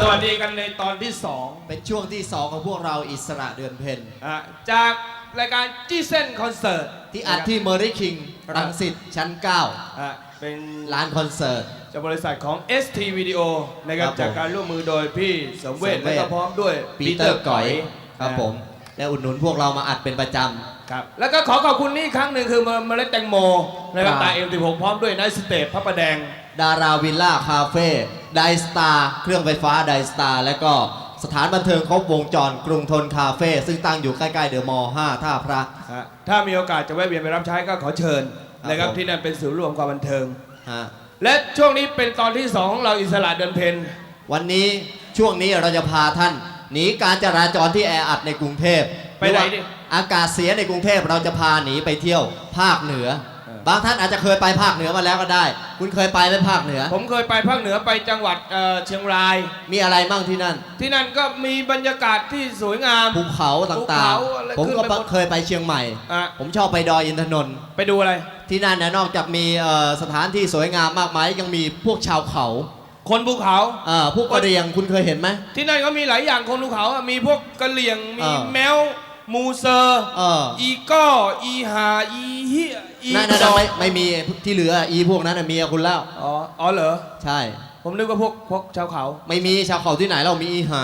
สวัสดีกันในตอนที่สองเป็นช่วงที่2ของพวกเราอิสระเดือนเพ็ญอะจากรายการจี้เส้นคอนเสิร์ต ที่อัดที่เมอริคิงรังสิตชั้นอะเป็น9ร้านคอนเสิร์ต จากบริษัทของ ST Video นะครับครับผม จากการร่วมมือโดยพี่สมเวชสมเวชและก็พร้อมด้วยปีเตอร์ก๋อยครับนะผม และอุดหนุนพวกเรามาอัดเป็นประจ ครับแล้วก็ขอขอบคุณนี่อีกครั้งหนึ่งคือเมล็ดแตงโมนะครับครับตาเอ็มสิบหกพร้อมด้วยไนท์สเตปพระประแดงำดาราวิลล่าคาเฟ่ ไดสตาร์เครื่องไฟฟ้าไดสตาร์และก็สถานบันเทิงครบวงจรกรุงทนคาเฟ่ซึ่งตั้งอยู่ใกล้ๆเดอะมอลล์5ท่าพระ ฮะถ้ามีโอกาสจะแวะเวียนไปรับใช้ก็ขอเชิญครับนะครับผม ที่นั่นเป็นศูนย์รวมความบันเทิง ฮะและช่วงนี้เป็นตอนที่สองของเราอิสระเดินเพนวันนี้ช่วงนี้เราจะพาท่านหนีการจราจรที่แออัดในกรุงเทพไปไหนรือว่าดิอากาศเสียในกรุงเทพเราจะพาหนีไปเที่ยวภาคเหนือเออ บางท่านอาจจะเคยไปภาคเหนือมาแล้วก็ได้ คุณเคยไปไหมภาคเหนือ ผมเคยไปภาคเหนือไปจังหวัดเอ่อเชียงราย มีอะไรบ้างที่นั่น ที่นั่นก็มีบรรยากาศที่สวยงาม ภูเขาภูต่างเขาอะไรๆ ผมขึ้นก็ไปหมดเคยไปเชียงใหม่ อะผมชอบไปดอยอินทนนท์ไปดูอะไร ที่นั่นนะนอกจากมีเอ่อสถานที่สวยงามมากมายยังมีพวกชาวเขาคนภูเขา เอ่อพวกกระเหรียงคุณเคยเห็นไหม ที่นั่นก็มีหลายอย่างคนภูเขาอะมีพวกกะเหลี่ยง มีเออ แมว มูเซอร์เอออีก้ออีหาอีเฮียอีนั่นนั่นดอกไม่ไม่มีที่เหลืออีพวกนั้นน่ะเมียคุณแล้วอ๋ออ๋อเหรอใช่ ผมนึกว่าพวกพวกชาวเขา ไม่มีชาวเขาที่ไหนเรามีอีหา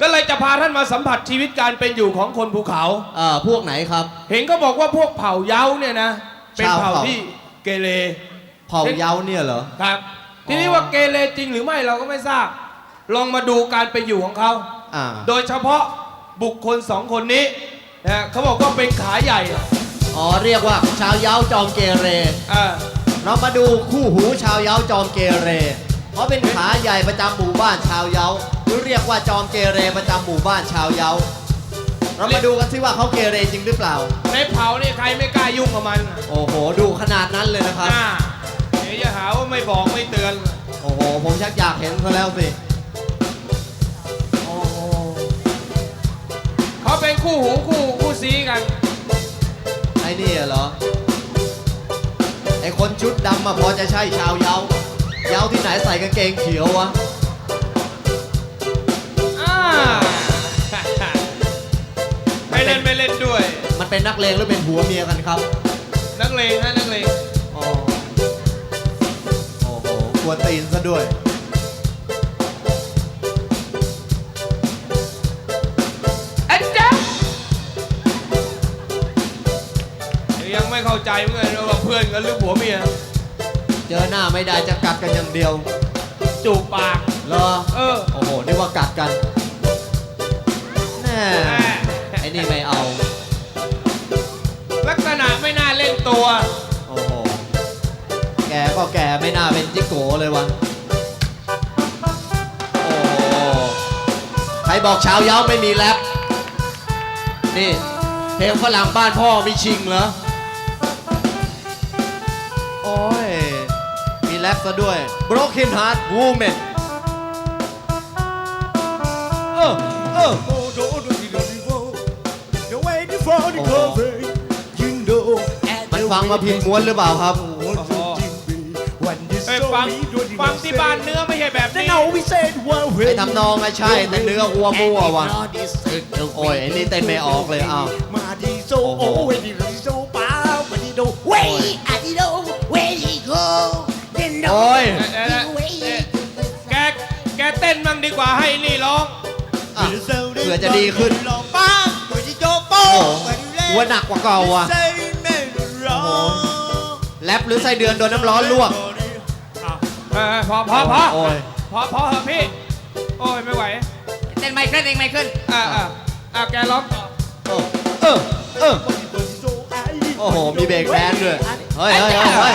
ก็เลยจะพาท่านมาสัมผัสชีวิตการเป็นอยู่ของคนภูเขาเอ่อพวกไหนครับ เห็นก็บอกว่าพวกเผ่าเย้าเนี่ยนะ เป็นชาวเผ่าเผ่าที่เกเรเผ่าเย้าเนี่ยเหรอครับ ทีนี้ว่าเกเรจริงหรือไม่เราก็ไม่ทราบ ลองมาดูการเป็นอยู่ของเขาอ่าโดยเฉพาะ บุคคลสองคนนี้นะฮะเขาบอกว่าเป็นขาใหญ่อ๋อเรียกว่าชาวเย้าจอมเกเร อ่าเรามาดูคู่หูชาวเย้าจอมเกเรเขาเป็นขาใหญ่ประจำหมู่บ้านชาวเย้าหรือเรียกว่าจอมเกเรประจำหมู่บ้านชาวเย้าเรามาดูกันสิว่าเขาเกเรจริงหรือเปล่า ในเผานี่ใครไม่กล้ายุ่งกับมันโอ้โห ดูขนาดนั้นเลยนะครับ อ่าเดี๋ยวจะหาว่าไม่บอกไม่เตือน โอ้โห ผมชักอยากเห็นเขาแล้วสิ เขาเป็นคู่หูคู่คู่ซีกัน ไอ้นี่เหรอ ไอ้คนชุดดำมาพอจะใช่ชาวเย้าเย้าที่ไหนใส่กางเกงเขียววะ อ่า ไม่เล่นไม่เล่นด้วย มันเป็นนักเลงหรือเป็นผัวเมียกันครับ นักเลงฮะนักเลง อ๋อ โอ้โหกวนตีนซะด้วย เข้าใจเหมือนกันว่าเพื่อนกันหรือผัวเมียเจอหน้าไม่ได้จะกัดกันอย่างเดียวจูบปาก เหรอเออโอ้โหนึกว่ากัดกันแน่แม่ไอ้นี่ไม่เอา ลักษณะไม่น่าเล่นตัว โอ้โห แกก็แกไม่น่าเป็นจิโกเลยวะโอ้โหใครบอกชาวเย้าไม่มีแรปนี่เพลงฝรั่งบ้านพ่อมีชิงเหรอ มีแรปซะด้วย Broken Heart Woman เออเออ มันฟังมาผิดม้วนหรือเปล่าครับไปฟังฟังที่บ้านเนื้อไม่ใช่แบบนี้ ไอ้ทำนองอะใช่ แต่เนื้อวัวมั่วว่ะ โอ้ยไอ้นี่เต้นไม่ออกเลยอ้าว มาดีโซโอเวดีโซป้ามาดีโดเวอาดีโดเวดีโก เดนโดโอ้ยเวแกแกเต้นบ้างดีกว่าให้นี่ร้อง อะเผื่อจะดีขึ้น ป้ามาดีโจโป้โอ้โหหัวหนักกว่าเก่าว่ะใส่แม่ร้องแรปหรือไส้เดือนโดนน้ำร้อนลวกเออพอพอพอโอ้ย พอพอเหอะพี่ โอ้ยไม่ไหวเต้นไม่ขึ้นเองไม่ขึ้นอ่าอ่าอ่าแกร้องต่อเออเออเออโอ้โห มีเบรกแดนซ์ด้วย เฮ้ยเฮ้ยเฮ้ยเฮ้ย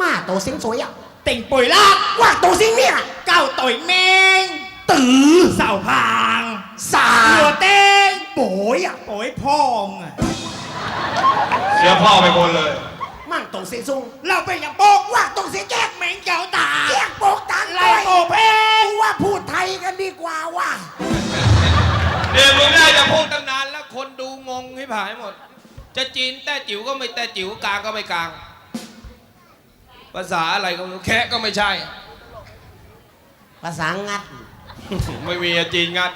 มาโตสิงสวยอะเต่งป่วยลากว่าโตสิงเนี่ยเก้าต่อยเมงตือเสาพางสาหัวเต้งป่วยอะป่วยพองอะเสียพ่อไปคนเลย มั่งโตสิงซุงเราเป็นอย่างโป๊กว่าโตสิงแจกเหม่งเจ้าตาแจกโป๊กตันลยโป๊เพงว่าพูดไทยกันดีกว่าว่าเดี๋ยวมึงได้จะพูดตั้งนานแล้วคนดูงงให้ผ่านหมด จะจีนแต่จิ๋วก็ไม่แต่จิ๋วกลางก็ไม่กลาง ภาษาอะไรก็ไม่รู้แคะก็ไม่ใช่ ภาษางัด ไม่มีอะจีนงัด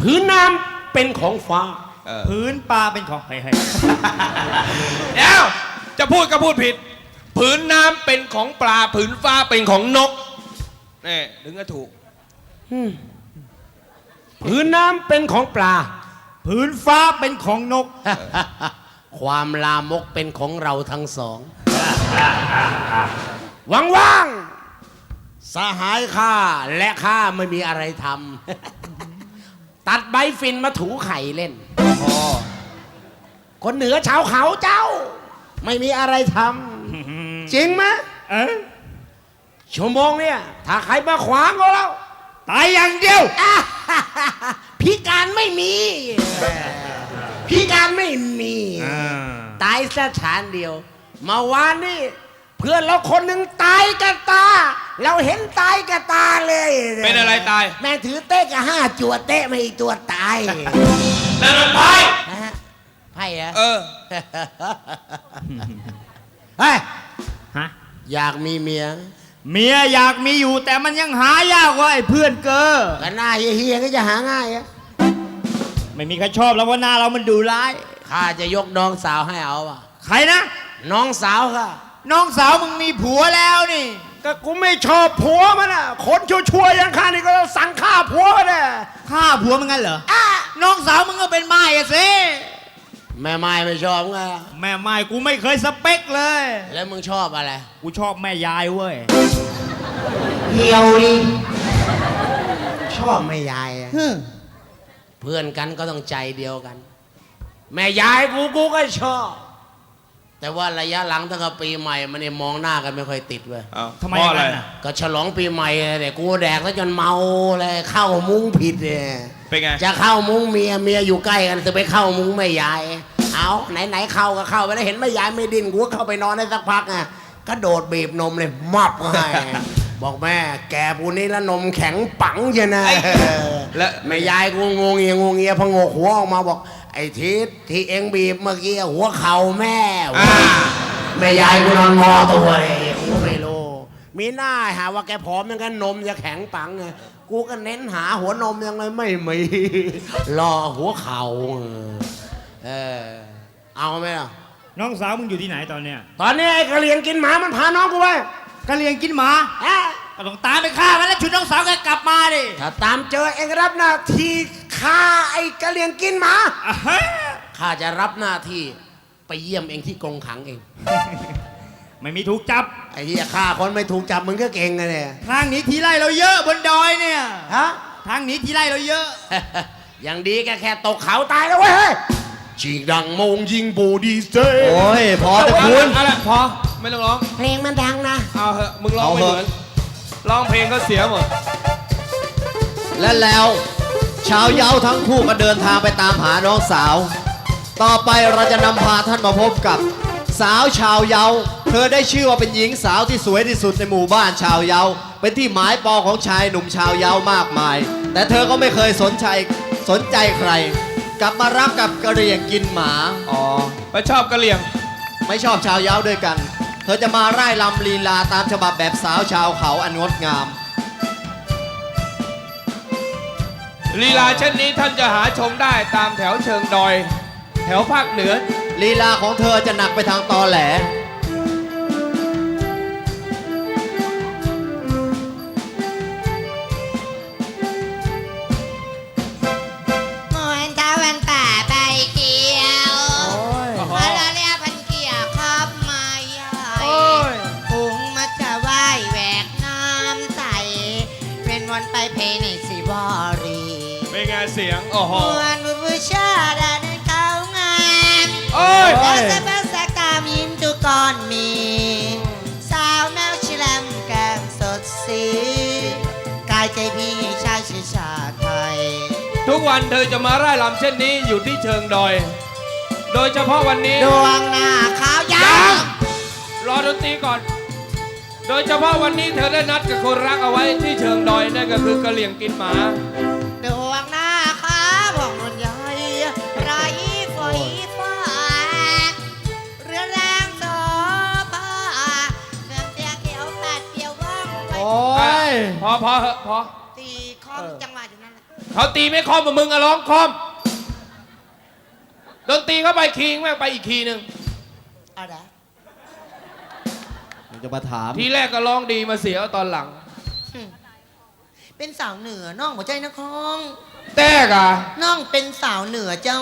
พื้นน้ำเป็นของฟ้า เออ พื้นปลาเป็นของเฮ้ยเดี๋ยวจะพูดก็พูดผิด ผืนน้ำเป็นของปลา ผืนฟ้าเป็นของนกนี่ถึงจะถูกพื้นน้ำเป็นของปลาๆพื้นฟ้าเป็นของนก ความลามกเป็นของเราทั้งสอง ว่างๆสหายข้าและข้าไม่มีอะไรทำตัดใบฟินมาถูไข่เล่นคนเหนือชาวเขาเจ้า ไม่มีอะไรทำจริงไหมเออชั่วโมงเนี่ย ถ้าใครมาขวางก็แล้วตายอย่างเดียวอะพิการไม่มี พิการไม่มี ตายสถานเดียว เมาวานนี่เพื่อนเราคนหนึ่งตายกับตา เราเห็นตายกับตาเลยเป็นอะไรตาย แม่ถือเต้กับห้าจัวเต้มาอีกตัวตายนั่นมันไพ่นะฮะไพ่เหรอะเออเฮ้ยฮะอยากมีเมีย เมียอยากมีอยู่แต่มันยังหายากกว่าไอ้เพื่อนเกอก็หน้าเฮียๆก็จะหาง่ายอะไม่มีใครชอบแล้วว่าหน้าเรามันดูร้ายข้าจะยกน้องสาวให้เอาว่ะใครนะ น้องสาวค่ะ น้องสาวมึงมีผัวแล้วนี่ ก็กูไม่ชอบผัวมันอะคนชั่วๆอย่างข้านี่ก็สั่งฆ่าผัวมันอะฆ่าผัวมึงงั้นเหรอน้องสาวมึงก็เป็นไม้อะสิแม่ไม้ไม่ชอบไงแม่ไม้กูไม่เคยสเปคเลย แล้วมึงชอบอะไร กูชอบแม่ยายเว้ยเหี่ยวดิชอบแม่ยายอะเพื่อนกันก็ต้องใจเดียวกัน แม่ยายกูกูก็ชอบ แต่ว่าระยะหลังตั้งแต่ปีใหม่มันเนี่ยมองหน้ากันไม่ค่อยติดเว้ยเอาทำไมเพราะออะไรย่างนั้นน่ะ ก็ฉลองปีใหม่เนี่ยกูแดกแล้วจนเมาเลยเข้ามุ้งผิดเนี่ยเป็นไง จะเข้ามุ้งเมียเมียอยู่ใกล้กันจะไปเข้ามุ้งแม่ยาย เอาไหนไหนๆเข้าก็เข้าไปแล้วเห็นแม่ยายไม่ดิ้นกูก็เข้าไปนอนได้สักพักไงก็โดดบีบนมเลยมับให้ บอกแม่ แกปูนี้แล้วนมแข็งปังเชียวนะไอ้และ แม่ยายกูงงเงียงงเงียพงกหัวออกมาบอกไอ้ทิศที่เอ็งบีบเมื่อกี้หัวเข่าแม่อ่า แม่ยายกูนอนงอตัวเลยกูไม่รู้มีหน้าหาว่าแกผอมยังกันนมจะแข็งปังไงกูก็เน้นหาหัวนมยังไงไม่มีรอหัวเข่าเออเอาไหมล่ะ น้องสาวมึงอยู่ที่ไหนตอนเนี้ยตอนนี้ไอ้กระเลียงกินหมามันพาน้องกูไปกะเลียงกินหมาเอ๊ะก็ต้องตามไปฆ่ามันแล้วชุดน้องสาวแกกลับมาดิถ้าตามเจอเองรับหน้าที่ ฆ่าไอ้กระเลียงกินหมาอะเฮ้ยข้าจะรับหน้าที่ไปเยี่ยมเองที่กรงขังเอง ไม่มีถูกจับ ไอ้ที่ฆ่าคนไม่ถูกจับมึงก็เก่งไงเนี่ยทางหนีทีไล่เราเยอะบนดอยเนี่ย ฮะ ทางหนีทีไล่เราเยอะ อย่างดีแกแค่ตกเขาตายแล้วเว้ยเฮ้ยจิงดังโมงยิงโบดีเซโอ้ย พอแต่คุณอะไรพอไม่ต้องร้อง เพลงมันดังนะ เอาเหอะมึงร้องเอาไม่เหเหอะมือนร้องเพลงก็เสียหมด และแล้ว ชาวเย้าทั้งคู่ก็เดินทางไปตามหาน้องสาว ต่อไปเราจะนำพาท่านมาพบกับ สาวชาวเย้าเธอได้ชื่อว่าเป็นหญิงสาวที่สวยที่สุดในหมู่บ้านชาวเย้าเป็นที่หมายปองของชายหนุ่มชาวเย้ามากมาย แต่เธอก็ไม่เคยสนใจสนใจใคร กลับมารักกับกระเหรี่ยงกินหมา อ๋อไปชอบกะเหลี่ยง ไม่ชอบชาวเย้าด้วยกัน เธอจะมาไร่ลำลีลาตามฉบับแบบสาวชาวเขาอันงดงาม ลีลาเช่นนี้ท่านจะหาชมได้ตามแถวเชิงดอย แถวภาคเหนือ ลีลาของเธอจะหนักไปทางตอแหล ยังโอ้โหมวนบูชาดานเขางามโอ้ยและสะพัสกามยิ้มดูก่อนมี สาวแมวชิลมแก้มสดสี กายใจพี่ชายชื่อชาไทย ทุกวันเธอจะมาไล่ลำเช่นนี้อยู่ที่เชิงดอย โดยเฉพาะวันนี้ ดวงหน้าขาวยางรอดนตรีก่อน โดยเฉพาะวันนี้เธอได้นัดกับคนรักเอาไว้ที่เชิงดอยนั่นก็คือกระเหลี่ยงกินหมา พอพอเหอะพอ ตีคอมจังหวะอยู่นั่นแหละเขาตีไม่คอมมามึงอะร้องคอมดนตรีเข้าไปคีย์แม่งไปอีกคีย์หนึ่งเอาละจะมาถามทีแรกก็ร้องดีมาเสียเอาตอนหลัง เป็นสาวเหนือน้องหัวใจนครแตกอะน้องเป็นสาวเหนือเจ้า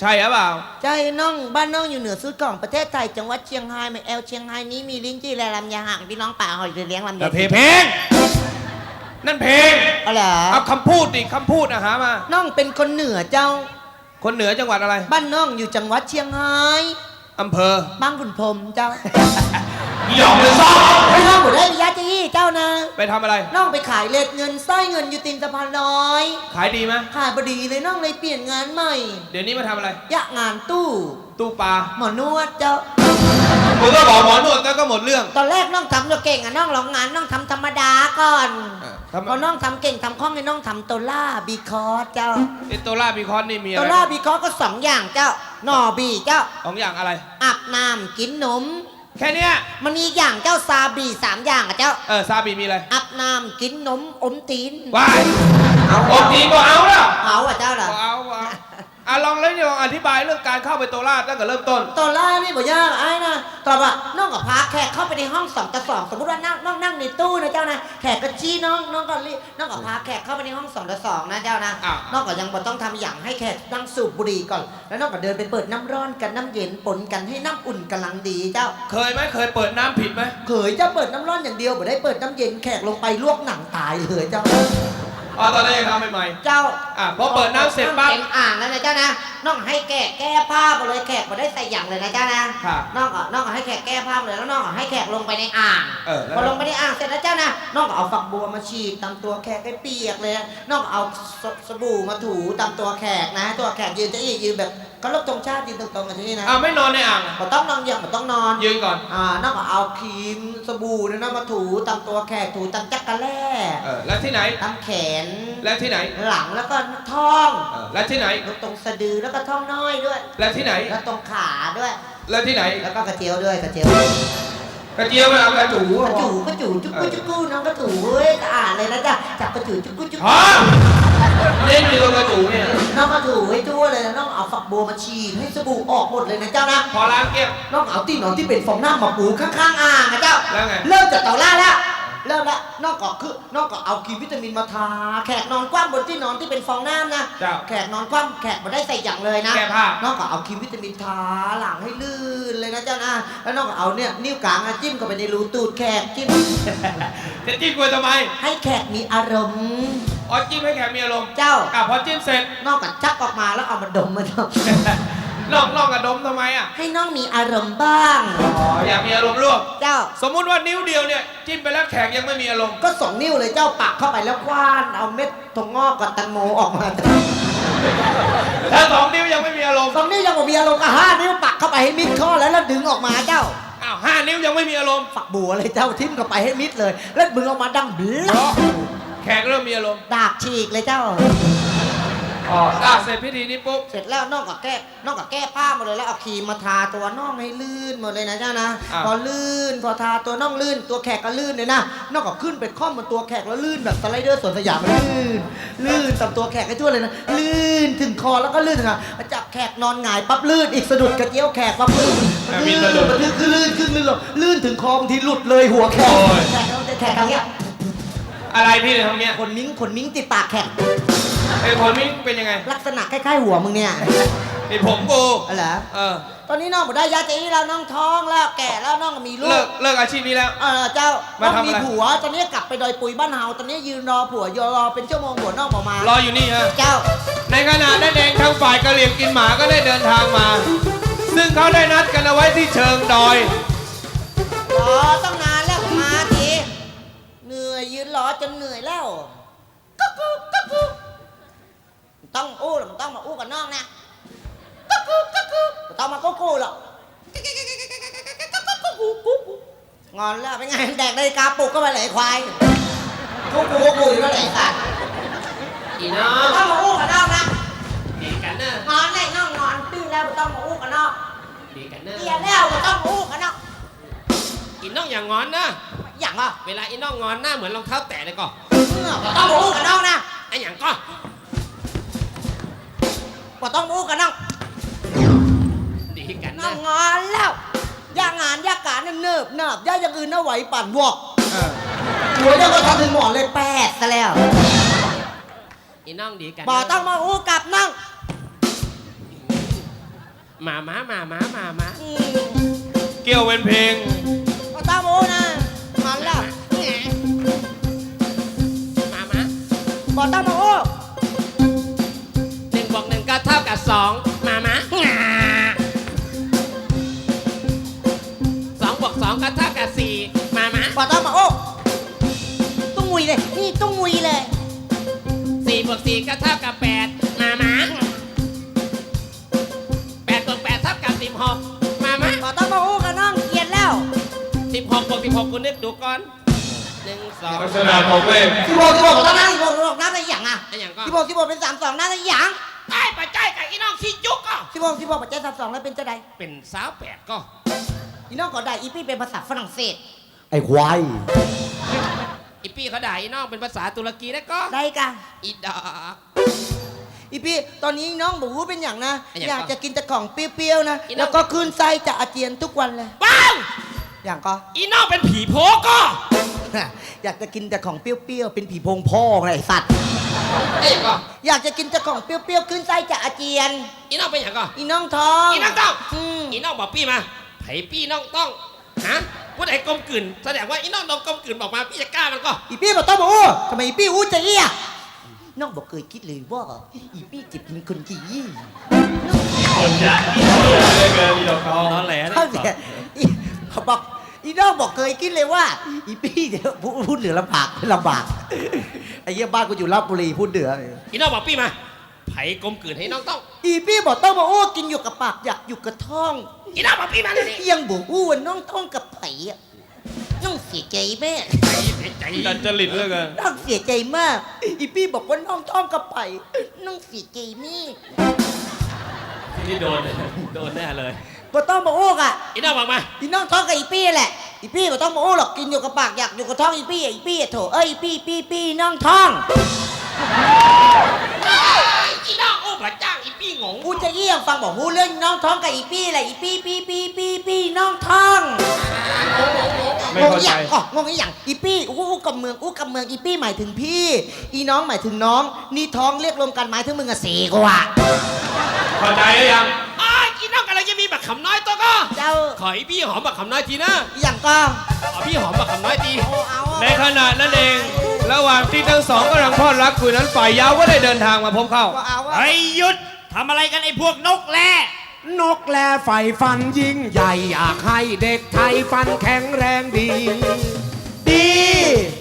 ใช่หรือเปล่า ใจน้องบ้านน้องอยู่เหนือสุดของประเทศไทยจังหวัดเชียงรายแม่แอลเชียงรายนี้มีลิ้นจี่และลำยาหักพี่น้องป่าหอยเลี้ยงลำแต่ไยเพลงเพลง นั่นเพลงเอาเหรอเอาคำพูดดิคำพูดนะหามา น้องเป็นคนเหนือเจ้า คนเหนือจังหวัดอะไรบ้านน้องอยู่จังหวัดเชียงรายอำเภอ บางขุนพรหมเจ้า หยอกเลยซ้อไปน้องหมดได้ระยะจีเจ้านะ ไปทำอะไร น้องไปขายเลดเงินไส้เงินอยู่ตินสะพานลอย ขายดีไหมขายบดีเลยน้องเลยเปลี่ยนงานใหม่ เดี๋ยวนี้มาทำอะไรยะงานตู้ ตู้ปลาหมอนวดเจ้า ผมก็บอกหมอนวดแล้วก็หมดเรื่อง ตอนแรกน้องทำตัวเก่งอะน้องลองงานน้องทำธรรมดาก่อนเออทำ พอน้องทำเก่งทำคล่องให้น้องทำโตล่าบีคอสเจ้าไอตัวล่าบีคอนนี่มีอะโตไรล่าบีคอสก็สองอย่างเจ้าหน่อบีเจ้าสองอย่างอะไร อาบน้ำกินนมแค่เนี้ยมันมีอย่างเจ้าซาบีสามอย่างอะเจ้าเออซาบีมีอะไรอาบน้ำกินนมอมตีนว้ายเอาออกทีก็เอาแล้วเอาอะเจ้าเหรอเอาเอา อะลองเลยนี่ลองอธิบายเรื่องการเข้าไปตัวล่าตั้งแต่เริ่มต้นโตล่านี่บ่ยากไอ้นะตอบว่าน้องกับพาแขกเข้าไปในห้องสองต่อสองสมมติว่านั่งน้องนั่งในตู้นะเจ้านะแขกก็ชี้น้องน้องก็รีน้องกับพาแขกเข้าไปในห้องสองต่อสองนะเจ้านะอะน้องก็ยังบ่ต้องทำอย่างให้แขกนั่งสูบบุหรี่ก่อน แล้วน้องก็เดินไปเปิดน้ำร้อนกันน้ำเย็นปนกันให้น้ำอุ่นกำลังดีเจ้า เคยไหมเคยเปิดน้ำผิดไหม เขยเจ้าเปิดน้ำร้อนอย่างเดียวบ่ได้เปิดน้ำเย็นแขกลงไปลวกหนังตายเลยเจ้า อ๋อตอนนั้นยังทำใหม่เจ้าๆอะพอเปิดน้ำเสร็จปั๊บ เต็มอ่างแล้วนะเจ้านะน้องให้แกะแก้ผ้าหมดเลยแขกบ่ได้ใส่อย่างเลยนะเจ้านะค่ะน้องก็น้องก็ให้แขกแก้ผ้าหมดเลยแล้วน้องก็ให้แขกลงไปในอ่างเออแล้ว พอลงไปในอ่างเสร็จแล้วเจ้านะน้องก็เอาฝักบัวมาฉีดตามตัวแขกให้เปียกเลยน้องก็เอาสสบู่มาถูตามตัวแขกนะ ตัวแขกยืนจะอียืนแบบก็ลบตรงชาติยืนตรงๆกันที่นี่นะอะไม่นอนในอ่างอะบ่ต้องนอนอย่างบ่ต้องนอน ยืนก่อน อ่าน้องก็เอาครีมสบู่เนยนะมาถูตามตัวแขกถูตามจักรแล่เออ แล้วที่ไหน ตามแขน แล้วที่ไหน หลังแล้วก็ท้อง เออ แล้วที่ไหนแล้วตรงสะดือแล้วก็ท้องน้อยด้วย แล้วที่ไหน แล้วตรงขาด้วย แล้วที่ไหน แล้วก็กระเจียวด้วยกระเจียวกระเจียวไปเอากระจูกระจูกระจูจุกกุจุกกุน้องกระจูเฮ้ยสะอาดเลยนะจ๊ะจับกระจูจุกกุจุกฮะเล่นอยู่กับกระจูเนี่ยน้องกระจูให้ทั่วเลยนะน้องเอาฝักบัวมาฉีดให้สบู่ออกหมดเลยนะเจ้านะพอล้างเกลี้ยงน้องเอาที่นอนที่เป็นฟองน้ำมาปูข้างๆอ่างนะเจ้าแล้วไงเริ่มจากเตาล่าแล้ว เริ่มแล้วน้องก็คือน้องก็เอาครีมวิตามินมาทา แขกนอนคว่ำบนที่นอนที่เป็นฟองน้ำนะ เจ้าแขกนอนคว่ำแขกไม่ได้ใส่อย่างเลยนะแก้ผ้าน้องก็เอาครีมวิตามินทาหลังให้ลื่นเลยนะเจ้านะ แล้วน้องก็เอาเนี่ยนิ้วกลางอะจิ้มเข้าไปในรูตูดแขกจิ้มจะจิ้มกล้วยทำไมให้แขกมีอารมณ์ อ๋อจิ้มให้แขกมีอารมณ์เจ้า อะพอจิ้มเสร็จน้องก็ชักออกมาแล้วเอามาดมมาดม ลอกลอกกระดมทำไมอะให้น้องมีอารมณ์บ้าง อ๋ออยากมีอารมณ์ร่วมเจ้า สมมุติว่านิ้วเดียวเนี่ยจิ้มไปแล้วแขกยังไม่มีอารมณ์ก็สองนิ้วเลยเจ้าปักเข้าไปแล้วคว้านเอาเม็ดถั่วงอกกับแตงโมออกมาถ้าสองนิ้วยังไม่มีอารมณ์สองนิ้วยังบ่มีอารมณ์ก็ห้านิ้วปักเข้าไปให้มิดข้อแล้วแล้วดึงออกมาเจ้า อ้าวห้านิ้วยังไม่มีอารมณ์ฝักบัวเลยเจ้าทิ่มเข้าไปให้มิดเลย แล้วดึงออกมาดังบเพลัราะกแขกเริ่มมีอารมณ์ดาบฉีกเลยเจ้า อ๋ออะเสร็จพิธีนี้ปุ๊บ เสร็จแล้วน้องก็แก้น้องก็แก้ผ้าหมดเลยแล้วเอาครีมมาทาตัวน้องให้ลื่นหมดเลยนะเจ้านะ อะ พอลื่นพอทาตัวน้องลื่น ตัวแขกก็ลื่นเลยนะน้องก็ขึ้นไปคล่อมบนตัวแขกแล้วลื่นแบบสไลเดอร์สวนสยามมันลื่น ลื่นตามตัวแขกให้ทั่วเลยนะลื่นถึงคอแล้วก็ลื่นถึงอะจับแขกนอนหงายปั๊บลื่นอีกสะดุดกระเจียวแขกปั๊บลื่นอะมีลื่นสะดุด มันลื่นคือลื่นขึ้นลื่นลงลื่นถึงคอบางทีหลุดเลยหัวแขกโอ้ยแขกเราจะแขกทางเนี้ย อะไรพี่เนี่ยทำเนี้ยขนมิ้งขนมิ้งติดปากแขก ไอ้คนนี้เป็นยังไงลักษณะคล้ายๆหัวมึงเนี่ยไอ้ผมกูอะไรอเออตอนนี้น้องบอกได้ยาจีแล้วน้องท้องแล้วแก่แล้วน้องก็มีลูเลิกกเลิกอาชีพนี้แล้ว เออเจ้ามาน้องทำอะไร มีผัวตอนนี้กลับไปดอยปุยบ้านเฮาตอนนี้ยืนรอผัวรอเป็นชั่วโมงผัวน้องออกมารออยู่นี่ฮะ เจ้าในขณะนั้นเองทางฝ่ายกะเหลี่ยงกินหมาก็ได้เดินทางมา ซึ่งเขาได้นัดกันเอาไว้ที่เชิงดอย รอต้องนานแล้วมาทีเหนื่อยยืนรอจนเหนื่อยแล้วกุ๊กกุ๊กกุ๊กกุ๊ก ต้องอู้หรือมันต้องมาอู้กับน้องนะกุ๊กกุ๊กกุ๊กกุ๊กไม่ต้องมากุ๊กกุ๊กหรอกงอนแล้วเป็นไงแดกนาฬิกาปลุกก็มาเลยควายกุ๊กกุ๊กกุ๊กกุ๊กอยู่นั่นแหละไอ้สัตว์อีน้องต้องมาอู้กับน้องนะดีกันเนอะงอนเลยน้องงอนดื้อแล้วไม่ต้องมาอู้กับน้องดีกันเนอะเกลียดแล้วไม่ต้องมาอู้กับน้องอีน้องอย่างงอนนะอย่างอะเวลาอีน้องงอนหน้าเหมือนรองเท้าแตะเลยก็ไม่ต้องมาอู้กับน้องนะไอ้อย่างก็ ไม่ต้องมาอู้กับน้องดีกันน้อนะงงอนแล้วย่างงานย่าการเนิบเนิบย่าอย่างอื่นน่าไหวปั่นวอกหัวเนี่ยก็ทำถึงหมอนเลยแปดซะแล้วอีน้องดีกันบอต้องมาอู้กับน้องมาม้ามาม้ามาม้าอืมเกี่ยวเป็นเพลงบอต้องมาอู้นะงอนแล้วมาม้าบอต้องมาอู้หนึ่ง บวกหนึ่งก็เท่ากับสองมาม้าสองบวกสองก็เท่ากับสี่มาม้าบอต้องมาอู้ตุ้งมุยเลย นี่ตุ้งมุยเลยสี่บวกสี่ก็เท่ากับแปดมาม้าแปดบวกแปดเท่ากับสิบหกมาม้าบอต้องมาอู้กับน้องเกลียดแล้วสิบหกบวกสิบหกคุณนึกดูก่อนหนึ่งสองลักษณะของเวทที่บอกที่บอกต้องนั่งที่บอกที่บอกน้าได้อย่างอะ ไอ้อย่างก็ ที่บอกที่บอกเป็นสามสองน้าได้อย่าง ไอ้ปัจจัยกับอีน้องขี้จุกก็ที่บอกที่บอกปัจจัยสามสองแล้วเป็นจะใดเป็นสาวแปดก็อีน้องก็ได้อีปี้เป็นภาษาฝรั่งเศส ไอ้ควายอีปี้เขาด่าอีน้องเป็นภาษาตุรกีแล้วก็ได้กะอีดอกอีพี่ตอนนี้น้องบอกว่าเป็นอย่างนะเป็นอย่างอยากก็จะกินแต่ของเปรี้ยวๆนะอีน้องแล้วก็คืนไส้จะอาเจียนทุกวันเลยบ้างอย่างก็อีน้องเป็นผีโพก็อยากจะกินแต่ของเปรี้ยวๆเป็นผีโพงพ่อไงไอ้สัตว์ ไอ้อย่างก็อยากจะกินแต่ของเปรี้ยวๆคืนไส้จะอาเจียน อีน้องเป็นอย่างก็อีน้องท้องอีน้องต้องอืมอีน้องบอกปี้มาไผปี้น้องต้องฮะพูดไอ้กลมกลืนแสดงว่าอีน้องโดนกลมกลืนบอกมาพี่จะกล้ามันก็อีพี่บอกต้องบอกอู้ทำไมอีพี่อู้จะเอี้ยน้องบอกเคยคิดเลยว่าอีพี่จะเป็นคนขี้ยี่คนยักษ์เลยเกินมีดอกทองตอนแหลเขาเสียอีเขาบอก อีน้องบอกเคยคิดเลยว่า อีพี่เดี๋ยวพูดพูดเหนือลำบากลำบากไอ้เยี่ยบ้านกูอยู่ราชบุรีพูดเหนือ อีน้องบอกปี้มา ไผกลมกลืนให้น้องต้อง อีพี่บอกต้องมาอู้กินอยู่กับปากอยากอยู่กับท้องอีน้องบอกปี้มาเลยดิยังบอกอู้ว่าน้องท้องกับไผ่อะน้องเสียใจแม่ใจดันจริตเลยกันน้องเสียใจมาก อีพี่บอกว่าน้องท้องกับไผ่น้องเสียใจแม่นี่โดน โดนแน่เลย บอกต้องมาอู้อะอีน้องบอกมาอีน้องท้องกับอีพี่แหละ อีพี่บอกต้องมาอู้หรอกกินอยู่กับปากอยากอยู่กับท้องอีพี่อะอีพี่อะโถเอ้ยอีพี่พี่พี่น้องท้อง อีน้องโอ้พระจ้างอีปี้งงกูจะเยี่ยมฟังบอกหูเรื่องน้องท้องกับอีปี้แหละอีปี้ปี้ปี้ปี้ปี้น้องท้องไม่งงเข้าอีหใจยังอ๋องงอีหยังอีปี้อู้อู้กับเมืองอู้กับเมืองอีปี้หมายถึงพี่ อีน้องหมายถึงน้อง นี่ท้องเรียกรวมกันหมายถึงมึงอะสี่กว่าเข้าใจหรือยัง อ้ายอีน้องกำลังจะมีบักคำน้อยตัวก็เจ้าขออีพี่หอมบักคำน้อยทีนะอีหยังก็ขอพี่หอมบักคำน้อยที โอ้เอาอะในขณะนั้นเอง ระหว่างที่ทั้งสองกำลังพลอดรักคุยนั้นฝ่ายยาวก็ได้เดินทางมาพบเข้า ก็เอาอะเฮ้ยหยุดทำอะไรกันไอ้พวกนกแร่นกแลไฟฟันยิ่งใหญ่อยากให้เด็กไทยฟันแข็งแรงดี ดี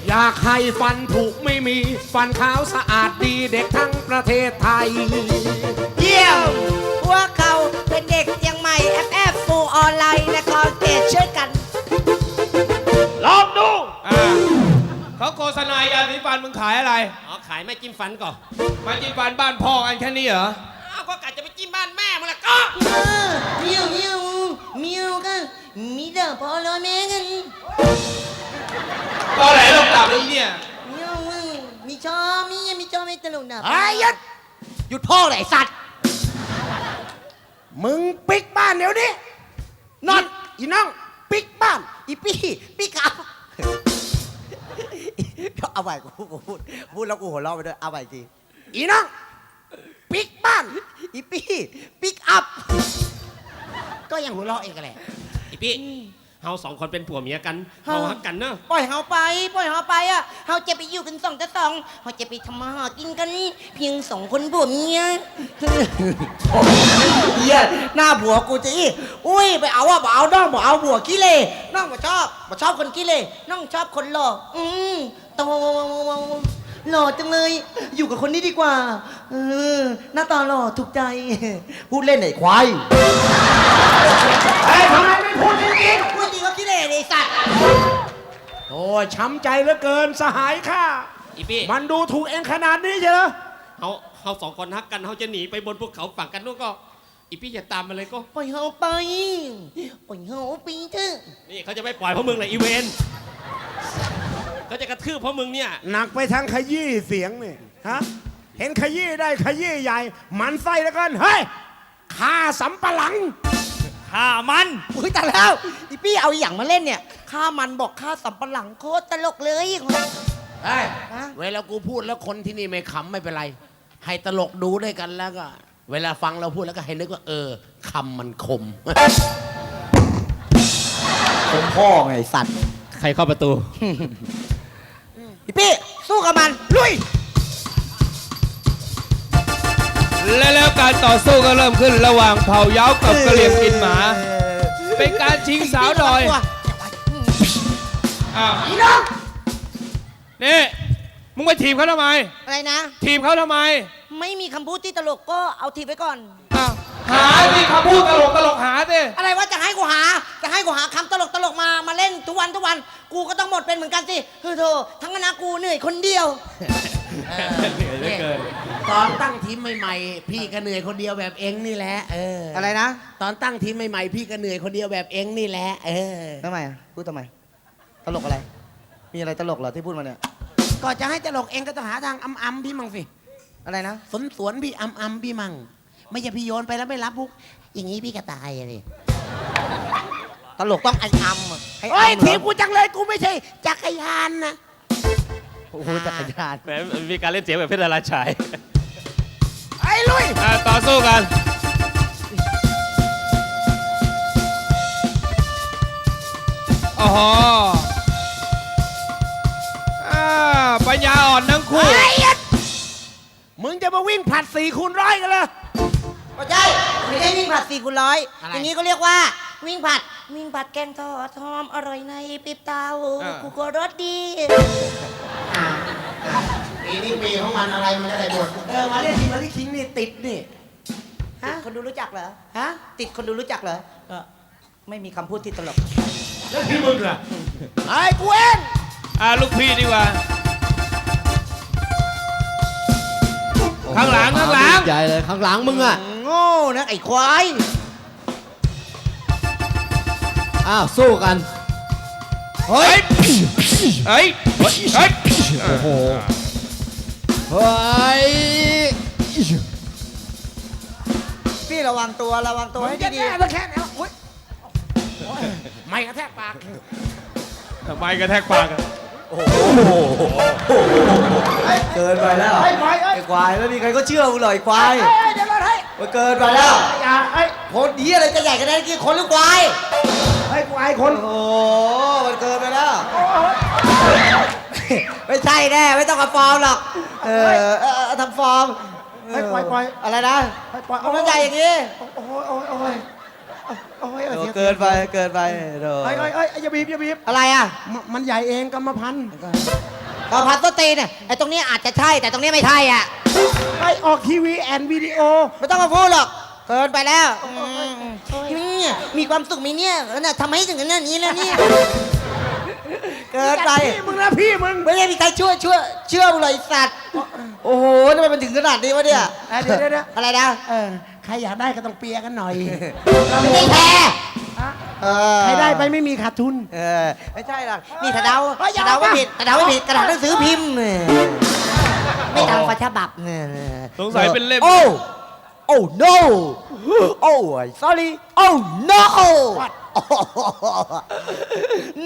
อยากให้ฟันผุไม่มี ฟันขาวสะอาดดีเด็กทั้งประเทศไทย เยี่ยม พวกเขาเป็นเด็กเชียงใหม่ FF ฟูออนไลน์และคอนเกตช่วยกัน ลองดู อ่า เขาโฆษณายาสีฟันมึงขายอะไร อ๋อขายไม่จิ้มฟันก่อนมาจิ้มฟันบ้านพ่อกันแค่นี้เหรอ อ้าวก็กะจะไปจิ้มบ้านแม่มึงละก็มิวมิวมิวกันมีเดอพอลแม่กันตอแหลลงตับเลยเนี่ยมิวมึงมีชอมีมีชอไม่ตลกนะไอ้ยหยุดหยุดพ่อเลยสัตว์ มึงปิกบ้านเดี๋ยวนี้นอนอีน้องปิกบ้าน อีปี้ปี้ครับ เอาไปกูกูพูดพูดแล้วกูหัวเราะไปด้วยเอาไปทีอีน้องปิกบ้านอีปี้ปิกอัพก็ยังหัวเราะเองกันแหละ อีพี่ เฮาสองคนเป็นผัวเมียกันฮะเฮาฮักกันเนอะปล่อยเฮาไป ปล่อยเฮาไปอะเฮาจะไปอยู่กันสองต่อสองเฮาจะไปทำมาหากินกัน เพียงสองคนผัวเมียเฮียหน้าผัวกูจะอีอุ้ยไปเอาอะบ่เอาน้องบ่เอาผัวขี้เลน้องบ่ชอบบ่ชอบคนขี้เลน้องชอบคนหล่ออืมโตหล่อจังเลย อยู่กับคนนี้ดีกว่าเออหน้าตาหล่อถูกใจ พูดเล่นไหนควายเฮ้ยทำไมไม่พูดจริงพูดจริงก็คิด เล่นไอ้สัตว์ๆโอ้ยช้ำใจเหลือเกินสหายข้าอีปี้มันดูถูกเองขนาดนี้ใช่เหรอเขาเขาสองคนฮักกันเขาจะหนีไปบนภูเขาฝั่งกันนู้นก็ อีปี้อย่าตามมาเลยก็ปล่อยเฮาไปปล่อยเฮาไปเถอะนี่เขาจะไม่ปล่อยเพราะมึงเลยอีเวนเขาจะกระทืบเพราะมึงเนี่ยหนักไปทางขยี้เสียงนี่ฮะเห็นขยี้ได้ขยี้ใหญ่ มันไส้แล้วกันเฮ้ยข้าสำปะหลัง ข้ามัน อุ้ยแต่แล้วอีปี้เอาอหย่างมาเล่นเนี่ยข้ามันบอกข้าสัมปะหลังโคตรตลกเลยเฮ้ยฮะ เวลากูพูดแล้วคนที่นี่ไม่ขำไม่เป็นไร ให้ตลกดูด้วยกันแล้วก็ เวลาฟังเราพูดแล้วก็ให้นึกว่า เออคำมันคม ผมพ่อไงสัตว์ ใครเข้าประตู อีปี้สู้กับมันลุย และแล้วการต่อสู้ก็เริ่มขึ้นระหว่างเผ่าเย้ากับกะเหรี่ยงกินหมา เป็นการชิงสาวดอยอ้าวนี่มึงไปทีมเขาทำไม อะไรนะทีมเขาทำไมไม่มีคำพูดที่ตลกก็เอาทีไว้ก่อน อ้าวหาสิคำพูดตลกตลกหาสิอะไรว่าจะให้กูหา จะให้กูหาคำตลกตลกมามาเล่นทุกวันทุกวัน กูก็ต้องหมดเป็นเหมือนกันสิเฮ้ยโธ่ทั้งคณะกูเหนื่อยคนเดียว ตอนตั้งทีมใหม่ๆ พี่ก็เหนื่อยคนเดียวแบบเองนี่แหละเออออะไรนะตอนตั้งทีมใหม่ๆ พี่ก็เหนื่อยคนเดียวแบบเองนี่แหละเออ ทำไมอะพูดทำไม ตลกอะไร มีอะไรตลกเหรอที่พูดมาเนี่ยก็จะให้ตลกเองก็ต้องหาทางอำอำๆพี่มั่งสิอะไรนะ สนสวนพี่อำอำๆพี่มั่งไม่ใช่พี่โยนไปแล้วไม่รับพุก อย่างนี้พี่ก็ตายอะดิตลกต้องไอ้อำอะให้โอ้ยอำเหรทีอมกูจังเลยกูไม่ใช่จักรยานนะ โอ้โหจักรยาน แหมมีการเล่นเสียงแบบเพชรดาราชายไอ้ ลุยอ่าต่อสู้กัน โอ้โหอ่าปัญญาอ่อนทั้งคู่ ไอ้ยัดมึงจะมาวิ่งผลัดสี่คูณร้อยกันเลยไม่ใช่ไม่ใช่วิ่งผัดสี่คูณร้อยอะไรอย่างนี้ก็เรียกว่าวิ่งผัดวิ่งผัดแกงทอดหอมอร่อยในปิบเตาอ่ากูก็รสดี ปีนี้ปีของมันอะไรมันอะไรหมดเออมาเล่นทีมาลิคิงนี่ติดนี่ฮะคนดูรู้จักเหรอฮะติดคนดูรู้จักเหรอเออไม่มีคำพูดที่ตลกแล้วพี่มึงล่ะไอ้กูเองอ่าลูกพี่ดีกว่า ข้างหลังข้างหลังใหญ่เลยข้างหลังมึงอะโง่นะไอ้ควายอ้าวสู้กันเฮ้ยเฮ้ยเฮ้ยโอ้โห เฮ้ยพี่ระวังตัวระวังตัวให้จะดีแน่แล้วแค่นี้โอ๊ยโอ๊ยไม่กระแทกปาก ทำไมกระแทกปากอะๆเกินไปแล้วไอ้ควายเอ้ย ไอ้ควายไม่มีใครก็เชื่อมึงหรอกไอ้ควายเอ้ยเอ้ยเดี๋ยวก่อนเฮ้ยมันเกินไปแล้วอย่าเอ้ยคนดีอะไรจะใหญ่กันได้กี่คนหรือควายไอ้กูไอ้คน โอ้โหมันเกินไปแล้ว ไม่ใช่แน่ไม่ต้องมาฟอร์มหรอก เออเออเออทำฟอร์มไอ้ปล่อยปล่อย อะไรนะไอ้ปล่อยมันใหญ่อย่างนี้ โอ้ยโอ้ยโอ้ยโอ้ยโอ้เกินไปเกินไปโดไอ้ไอ้ไอ้ยอย่าบีบอย่าบีบอะไรอะมันมันใหญ่เองกรรมพันธุ์กอพัดต้นตีนเนี่ยไอ้ตรงนี้อาจจะใช่แต่ตรงนี้ไม่ใช่อะ ไอ้ออกทีวีแอนด์วิดีโอ ไม่ต้องมาพูดหรอก เกินไปแล้วเนี่มีความสุขไหมีเนี่ยนะทำให้ถึงขนาดนี้แล้วเนี่ย เกินไปพี่มึงนะพี่มึงไม่ได้มีใครช่วยช่วยเชื่อมึงเลยไอ้สัตว์ โอ้โหทำไมมันถึงขนาดนี้วะเนี่ยเอ้ยเดี๋ยวเดี๋ยวเดี๋ยว อะไรนะเออใครอยากได้ก็ต้องเปียร์กันหน่อยไม่ได้แพ้เออใครได้ไปไม่มีขาดทุน เออไม่ใช่หรอกนี่ถ้าเดาเฮ้ยอย่าถ้าเดาไม่เอามาผิดถ้าเดาไม่ผิดกระดาษหนังสือพิมพ์เนี่ยไม่ตามฟ้าฉบับเนี่ยสงสัยเป็นเล่ม โอ้ โอ้ no โอ้ sorry โอ้ no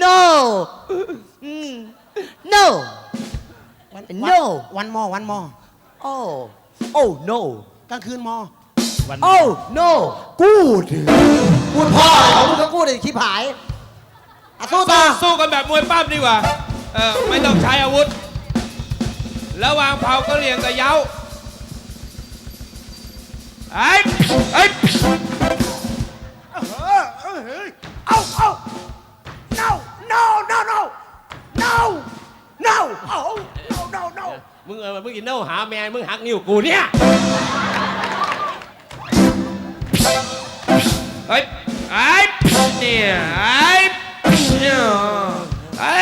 no อืม no no วันมอวันมอโอ้โอ้ no กลางคืนมอโอ้ no กูดพูดพ่อเหรอมึงก็พูดไอ้ขี้ผายอะสู้ต่สู้อสู้กันแบบมวยปั้มดีกว่า เออไม่ต้องใช้อาวุธ ระหว่างเผากะเหรี่ยงกับเย้าไอ้ไอ้ย เอาเอา no no no no no no เอา no no no มึงอมึงอินเน่าหาแมนมึงหักนิ้วกูเนี่ยเฮ้ยไอ้เนี่ยไอ้เนี่ยไอ้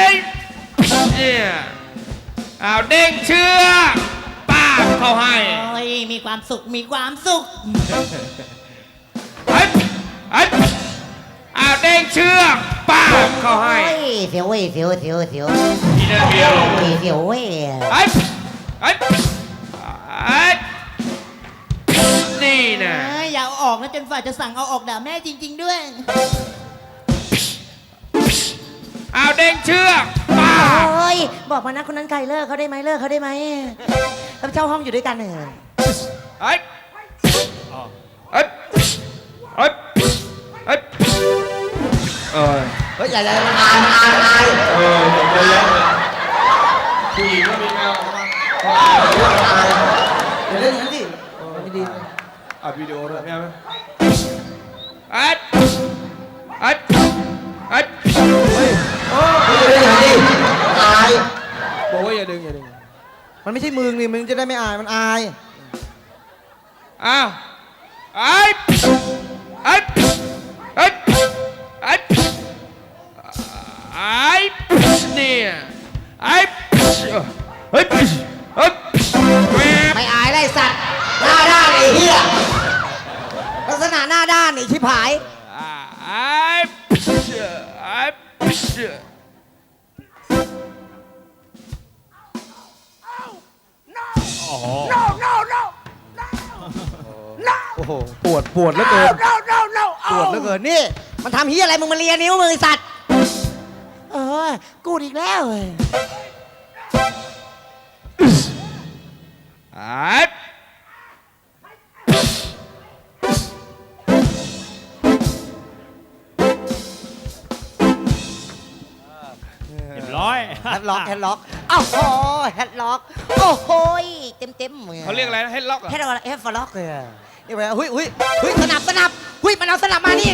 เนี่ยเอาเด้งเชือกป้าบเข้าให้ โอ้ยมีความสุขมีความสุข ไอ้ไอ้ เอาเด้งเชือกป้าบเข้าให้โอ้ยเสียวเว้ยเสียวเสียวเสียวทีเดียวเว้ยเสียวเว้ยไอ้ไอ้ไอ้นี่นะเอ้ยอย่าเอาออกนะจนฝ่าจะสั่งเอาออกด่าแม่จริง ๆ ด้วย เอาเด้งเชือกป้าบโอ้ยบอกมานะคนนั้นใครเลิกเขาได้ไหมเลิกเขาได้ไหมเขาเช่าห้องอยู่ด้วยกันเนี่ยไอ้ไอ้ไอ้ไอ้ เออ เฮ้ยอย่าอย่ามันอายมันอายมันอายเออเดี๋ยวเดี๋ยวผู้หญิงก็มีแมวอย่าเล่นอย่างนั้นสิไม่ดีอัดวิดีโอด้วยไม่เอาไหมไอ้ไอ้ไอ้ยอย่าเล่นอย่างนั้นดิอายบอกว่าอย่าดึงอย่าดึงมันไม่ใช่มึงนี่มึงจะได้ไม่อายมันอายอ้าวไอ้ไอ้ อ้เนี่ยไอ้เฮ้ยเฮ้ยแม่ไม่อายไรสัตว์ หน้าด้านไอ้เหี้ยลักษณะหน้าด้านไอ้ชิบหาย ไอ้ไอ้โอ้โหปวดปวดเหลือเกินปวดเหลือเกินนี่ มันทำเหี้ยอะไรมึงมาเลียนิ้วมึงไอ้สัตว์ เออ กูดอีกแล้วเว้ยไอ้เรียบร้อยแฮดล็อกแฮดล็อกอ้าวโหแฮดล็อก โอ้โหเต็มเต็มๆเขาเรียกอะไรนะเฮดล็อกเหรอ แฮดล็อกแฮดล็อกเลยอะนี่ไปหุ้ยหุ้ยหุ้ยสนับสนับหุ้ยมันเอาสนับมานี่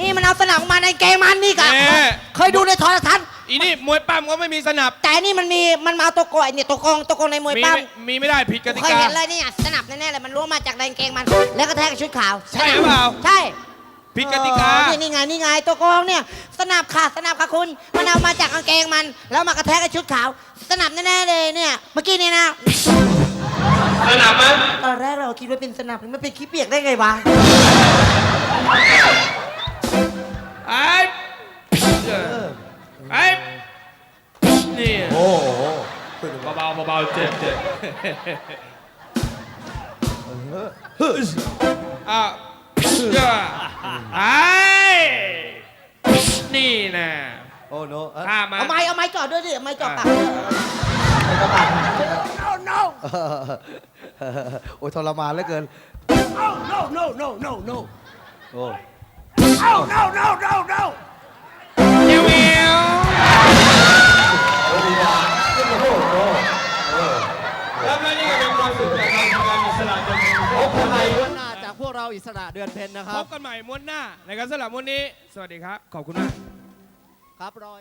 นี่มันเอาสนับมาในเกมมันนี่กะเอ๊ะเคยดูในโทรทัศน์อีนี่มวยปั้มก็ไม่มีสนับ แต่นี่มันมีมันมาเอาตัวโกยเนี่ยตัวกองตัวกองในมวยมีปั้มมีไม่ได้ผิดกติเคยกา เห็นเลยเนี่ยสนับแน่ๆเลยมันล้วงมาจากในกางเกงมัน แล้วก็แทกกับชุดขาวใช่หรือเปล่า ใช่ ผิดกติกาเออนี่นี่ไงนี่ไงตัวกองเนี่ย สนับค่ะสนับค่ะคุณมันเอามาจากกางเกงมัน แล้วมากระแทกกับชุดขาว สนับแน่ๆเลยเนี่ย เมื่อกี้เนี่ยนะ สนับมั้ยตอนแรกเราคิดว่าเป็นสนับมันเป็นขี้เปียกได้ไงวะ ไอ้ไอ้นี่โอ้เบาๆเบาๆเจ็บเจ็บอ้าวไอ้นี่นะโอ้โนข้ามาเอาไม้เอาไม้จอดด้วยดิเอาไม้จอดปาก no no โอ้ยทรมานเหลือเกิน oh no no no no no โอ้ oh no no no no เยวเยวแล้วนี่ก็เป็นความสุขจากการทำงานอิสระจนถึงพบกันใหม่วนหน้าจากพวกเราอิสระเดือนเพ็ญนะคพรับบกันใหม่ม้วนหน้าในการสลับม้วนนี้ สวัสดีครับ ขอบคุณมาก ครับรอย